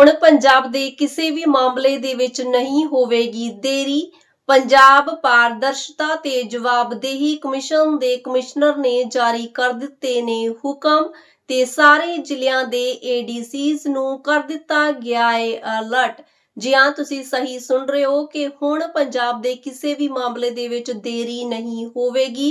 ਹੁਣ ਪੰਜਾਬ ਦੇ ਕਿਸੇ ਵੀ ਮਾਮਲੇ ਦੇ ਵਿੱਚ ਨਹੀਂ ਹੋਵੇਗੀ ਦੇਰੀ। ਪੰਜਾਬ ਪਾਰਦਰਸ਼ਤਾ ਤੇ ਜਵਾਬਦੇਹੀ ਕਮਿਸ਼ਨ ਦੇ ਕਮਿਸ਼ਨਰ ਨੇ ਜਾਰੀ ਕਰ ਦਿੱਤੇ ਨੇ ਹੁਕਮ ਤੇ ਸਾਰੇ ਜ਼ਿਲ੍ਹਿਆਂ ਦੇ ਏਡੀਸੀਜ਼ ਨੂੰ ਕਰ ਦਿੱਤਾ ਗਿਆ ਹੈ ਅਲਰਟ। ਜੀ ਹਾਂ, ਤੁਸੀਂ ਸਹੀ ਸੁਣ ਰਹੇ ਹੋ ਕਿ ਹੁਣ ਪੰਜਾਬ ਦੇ ਕਿਸੇ ਵੀ ਮਾਮਲੇ ਦੇ ਵਿੱਚ ਦੇਰੀ ਨਹੀਂ ਹੋਵੇਗੀ,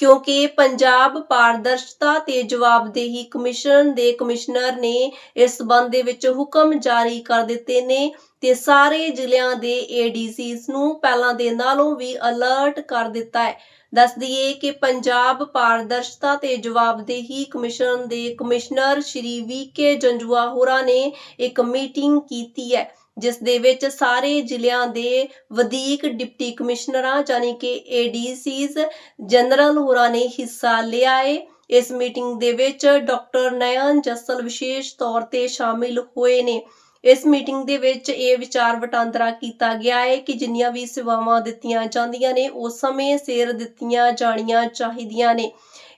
ਕਿਉਂਕਿ ਪੰਜਾਬ ਪਾਰਦਰਸ਼ਤਾ ਤੇ ਜਵਾਬਦੇਹੀ ਕਮਿਸ਼ਨ ਦੇ ਕਮਿਸ਼ਨਰ ਨੇ ਇਸ ਸਬੰਧ ਦੇ ਵਿੱਚ ਹੁਕਮ ਜਾਰੀ ਕਰ ਦਿੱਤੇ ਨੇ ਤੇ ਸਾਰੇ ਜ਼ਿਲ੍ਹਿਆਂ ਦੇ ਏਡੀਸੀਜ਼ ਨੂੰ ਪਹਿਲਾਂ ਦੇ ਨਾਲੋਂ ਵੀ ਅਲਰਟ ਕਰ ਦਿੱਤਾ ਹੈ। ਦੱਸ ਦਈਏ ਕਿ ਪੰਜਾਬ ਪਾਰਦਰਸ਼ਤਾ ਤੇ ਜਵਾਬਦੇਹੀ ਕਮਿਸ਼ਨ ਦੇ commissioner Shri V K Janjua ਹੋਰਾਂ ਨੇ ਇੱਕ ਮੀਟਿੰਗ ਕੀਤੀ ਹੈ। ਜਿਸ ਦੇ ਵਿੱਚ ਸਾਰੇ ਜ਼ਿਲ੍ਹਿਆਂ ਦੇ ਵਧੀਕ ਡਿਪਟੀ ਕਮਿਸ਼ਨਰਾਂ ਯਾਨੀ ਕਿ ਏਡੀਸੀਜ਼ ਜਨਰਲ ਹੋਰਾਂ ਨੇ ਹਿੱਸਾ ਲਿਆ ਹੈ ਇਸ ਮੀਟਿੰਗ ਦੇ ਵਿੱਚ ਡਾਕਟਰ ਨਯਨ ਜੱਸਲ ਵਿਸ਼ੇਸ਼ ਤੌਰ ਤੇ ਸ਼ਾਮਿਲ ਹੋਏ ਨੇ। ਇਸ ਮੀਟਿੰਗ ਦੇ ਵਿੱਚ ਇਹ ਵਿਚਾਰ ਵਟਾਂਦਰਾ ਕੀਤਾ ਗਿਆ ਹੈ ਕਿ ਜਿੰਨੀਆਂ ਵੀ ਸੇਵਾਵਾਂ ਦਿੱਤੀਆਂ ਜਾਂਦੀਆਂ ਨੇ, ਉਹ ਸਮੇਂ ਸਿਰ ਦਿੱਤੀਆਂ ਜਾਣੀਆਂ ਚਾਹੀਦੀਆਂ ਨੇ।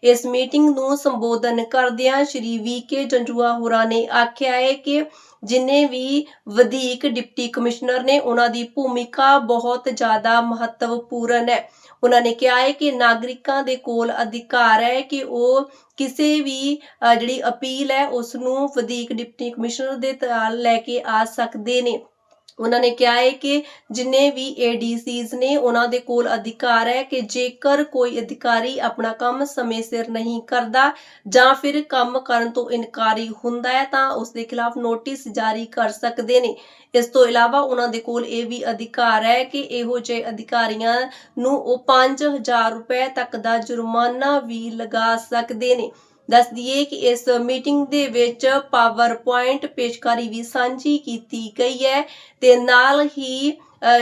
ਇਸ ਮੀਟਿੰਗ ਨੂੰ ਸੰਬੋਧਨ ਕਰਦਿਆਂ ਸ਼੍ਰੀ ਵੀ ਕੇ ਜੰਜੂਆ ਹੋਰਾਂ ਨੇ ਆਖਿਆ ਹੈ ਕਿ ਜਿਨੇ ਵੀ ਵਧੀਕ ਡਿਪਟੀ ਕਮਿਸ਼ਨਰ ਨੇ, ਉਹਨਾਂ ਦੀ ਭੂਮਿਕਾ ਬਹੁਤ ਜ਼ਿਆਦਾ ਮਹੱਤਵਪੂਰਨ ਹੈ। ਉਹਨਾਂ ਨੇ ਕਿਹਾ ਹੈ ਕਿ ਨਾਗਰਿਕਾਂ ਦੇ ਕੋਲ ਅਧਿਕਾਰ ਹੈ ਕਿ ਉਹ ਕਿਸੇ ਵੀ ਜਿਹੜੀ ਅਪੀਲ ਹੈ ਉਸ ਨੂੰ ਵਧੀਕ ਡਿਪਟੀ ਕਮਿਸ਼ਨਰ ਦੇ ਨਾਲ ਲੈ ਕੇ ਆ ਸਕਦੇ ਨੇ। ਉਹਨਾਂ ਨੇ ਕਿਹਾ ਹੈ ਕਿ ਜਿੰਨੇ ਵੀ ਏਡੀਸੀਜ਼ ਨੇ ਉਹਨਾਂ ਦੇ ਕੋਲ ਅਧਿਕਾਰ ਹੈ ਕਿ ਜੇਕਰ ਕੋਈ ਅਧਿਕਾਰੀ ਆਪਣਾ ਕੰਮ ਸਮੇਂ ਸਿਰ ਨਹੀਂ ਕਰਦਾ ਜਾਂ ਫਿਰ ਕੰਮ ਕਰਨ ਤੋਂ ਇਨਕਾਰੀ ਹੁੰਦਾ ਹੈ ਤਾਂ ਉਸ ਦੇ ਖਿਲਾਫ ਨੋਟਿਸ ਜਾਰੀ ਕਰ ਸਕਦੇ ਨੇ। ਇਸ ਤੋਂ ਇਲਾਵਾ ਉਹਨਾਂ ਦੇ ਕੋਲ ਇਹ ਵੀ ਅਧਿਕਾਰ ਹੈ ਕਿ ਇਹੋ ਜਿਹੇ ਅਧਿਕਾਰੀਆਂ ਨੂੰ ਉਹ 5000 ਰੁਪਏ ਤੱਕ ਦਾ ਜੁਰਮਾਨਾ ਵੀ ਲਗਾ ਸਕਦੇ ਨੇ। ਦੱਸ ਦਈਏ ਕਿ ਇਸ ਮੀਟਿੰਗ ਦੇ ਵਿੱਚ ਪਾਵਰ ਪੁਆਇੰਟ ਪੇਸ਼ਕਾਰੀ ਵੀ ਸਾਂਝੀ ਕੀਤੀ ਗਈ ਹੈ ਤੇ ਨਾਲ ਹੀ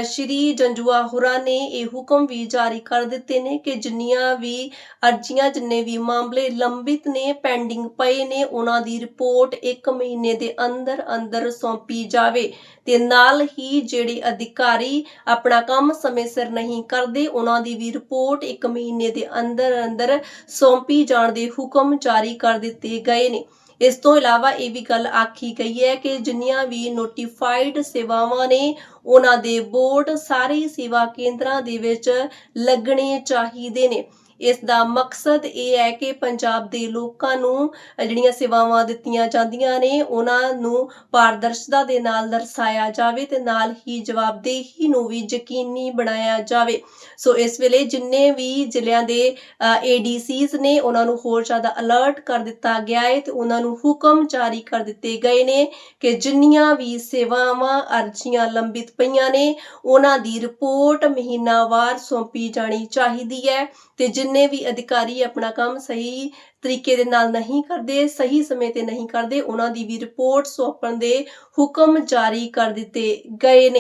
ਸ਼੍ਰੀ ਜੰਜੂਆ ਹੁਰਾ ਨੇ ਇਹ ਹੁਕਮ ਵੀ ਜਾਰੀ ਕਰ ਦਿੱਤੇ ਨੇ ਕਿ ਜਿੰਨੀਆਂ ਵੀ ਅਰਜ਼ੀਆਂ, ਜਿੰਨੇ ਵੀ ਮਾਮਲੇ ਲੰਬਿਤ ਨੇ, ਪੈਂਡਿੰਗ ਪਏ ਨੇ, ਉਹਨਾਂ ਦੀ ਰਿਪੋਰਟ 1 ਮਹੀਨੇ ਦੇ ਅੰਦਰ ਅੰਦਰ ਸੌਂਪੀ ਜਾਵੇ। ਤੇ ਨਾਲ ਹੀ ਜਿਹੜੇ ਅਧਿਕਾਰੀ ਆਪਣਾ ਕੰਮ ਸਮੇਂ ਸਿਰ ਨਹੀਂ ਕਰਦੇ, ਉਹਨਾਂ ਦੀ ਵੀ ਰਿਪੋਰਟ 1 ਮਹੀਨੇ ਦੇ ਅੰਦਰ ਅੰਦਰ ਸੌਂਪੀ ਜਾਣ ਦੇ ਹੁਕਮ ਜਾਰੀ ਕਰ ਦਿੱਤੇ ਗਏ ਨੇ। ਇਸ ਤੋਂ ਇਲਾਵਾ ਇਹ ਵੀ ਗੱਲ ਆਖੀ ਗਈ ਹੈ ਕਿ ਜਿੰਨੀਆਂ ਵੀ ਨੋਟੀਫਾਈਡ ਸੇਵਾਵਾਂ ਨੇ, ਉਹਨਾਂ ਦੇ ਬੋਰਡ ਸਾਰੇ ਸੇਵਾ ਕੇਂਦਰਾਂ ਦੇ ਵਿੱਚ ਲੱਗਣੇ ਚਾਹੀਦੇ ਨੇ। ਇਸ ਦਾ ਮਕਸਦ ਇਹ ਹੈ ਕਿ ਪੰਜਾਬ ਦੇ ਲੋਕਾਂ ਨੂੰ ਜਿਹੜੀਆਂ ਸੇਵਾਵਾਂ ਦਿੱਤੀਆਂ ਜਾਂਦੀਆਂ ਨੇ, ਉਹਨਾਂ ਨੂੰ ਪਾਰਦਰਸ਼ਤਾ ਦੇ ਨਾਲ ਦਰਸਾਇਆ ਜਾਵੇ ਤੇ ਨਾਲ ਹੀ ਜਵਾਬਦੇਹੀ ਨੂੰ ਵੀ ਯਕੀਨੀ ਬਣਾਇਆ ਜਾਵੇ। ਸੋ ਇਸ ਵੇਲੇ ਜਿੰਨੇ ਵੀ ਜ਼ਿਲ੍ਹਿਆਂ ਦੇ ਏਡੀਸੀਜ਼ ਨੇ, ਉਹਨਾਂ ਨੂੰ ਹੋਰ ਜ਼ਿਆਦਾ ਅਲਰਟ ਕਰ ਦਿੱਤਾ ਗਿਆ ਹੈ ਤੇ ਉਹਨਾਂ ਨੂੰ ਹੁਕਮ ਜਾਰੀ ਕਰ ਦਿੱਤੇ ਗਏ ਨੇ ਕਿ ਜਿੰਨੀਆਂ ਵੀ ਸੇਵਾਵਾਂ, ਅਰਜ਼ੀਆਂ ਲੰਬਿਤ ਪਈਆਂ ਨੇ, ਉਹਨਾਂ ਦੀ ਰਿਪੋਰਟ ਮਹੀਨਾਵਾਰ ਸੌਂਪੀ ਜਾਣੀ ਚਾਹੀਦੀ ਹੈ ਤੇ ਜਿੰਨੇ ਵੀ ਅਧਿਕਾਰੀ ਆਪਣਾ ਕੰਮ ਸਹੀ ਤਰੀਕੇ ਦੇ ਨਾਲ ਨਹੀਂ ਕਰਦੇ, ਸਹੀ ਸਮੇਂ ਤੇ ਨਹੀਂ ਕਰਦੇ, ਉਹਨਾਂ ਦੀ ਵੀ ਰਿਪੋਰਟ ਸੌਂਪਣ ਦੇ ਹੁਕਮ ਜਾਰੀ ਕਰ ਦਿੱਤੇ ਗਏ ਨੇ।